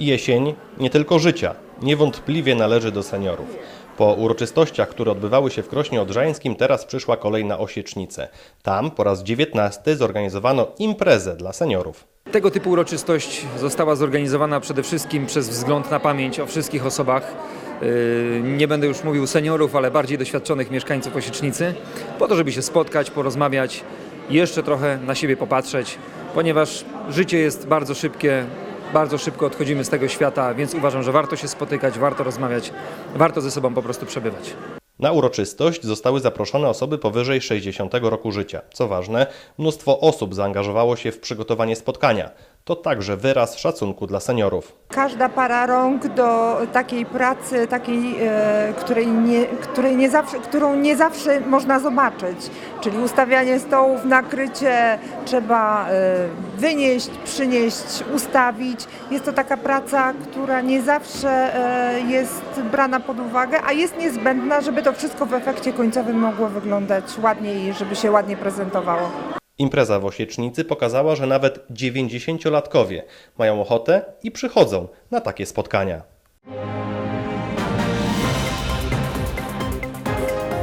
Jesień nie tylko życia, niewątpliwie należy do seniorów. Po uroczystościach, które odbywały się w Krośnie Odrzańskim, teraz przyszła kolej na Osiecznicę. Tam po raz 19 zorganizowano imprezę dla seniorów. Tego typu uroczystość została zorganizowana przede wszystkim przez wzgląd na pamięć o wszystkich osobach, yy, nie będę już mówił seniorów, ale bardziej doświadczonych mieszkańców Osiecznicy, po to, żeby się spotkać, porozmawiać, jeszcze trochę na siebie popatrzeć, ponieważ życie jest bardzo szybkie, bardzo szybko odchodzimy z tego świata, więc uważam, że warto się spotykać, warto rozmawiać, warto ze sobą po prostu przebywać. Na uroczystość zostały zaproszone osoby powyżej 60 roku życia. Co ważne, mnóstwo osób zaangażowało się w przygotowanie spotkania. To także wyraz szacunku dla seniorów. Każda para rąk do takiej pracy, takiej, e, której, nie, której nie zawsze, którą nie zawsze można zobaczyć, czyli ustawianie stołów, nakrycie, trzeba e, wynieść, przynieść, ustawić. Jest to taka praca, która nie zawsze e, jest brana pod uwagę, a jest niezbędna, żeby to wszystko w efekcie końcowym mogło wyglądać ładnie i żeby się ładnie prezentowało. Impreza w Osiecznicy pokazała, że nawet 90-latkowie mają ochotę i przychodzą na takie spotkania.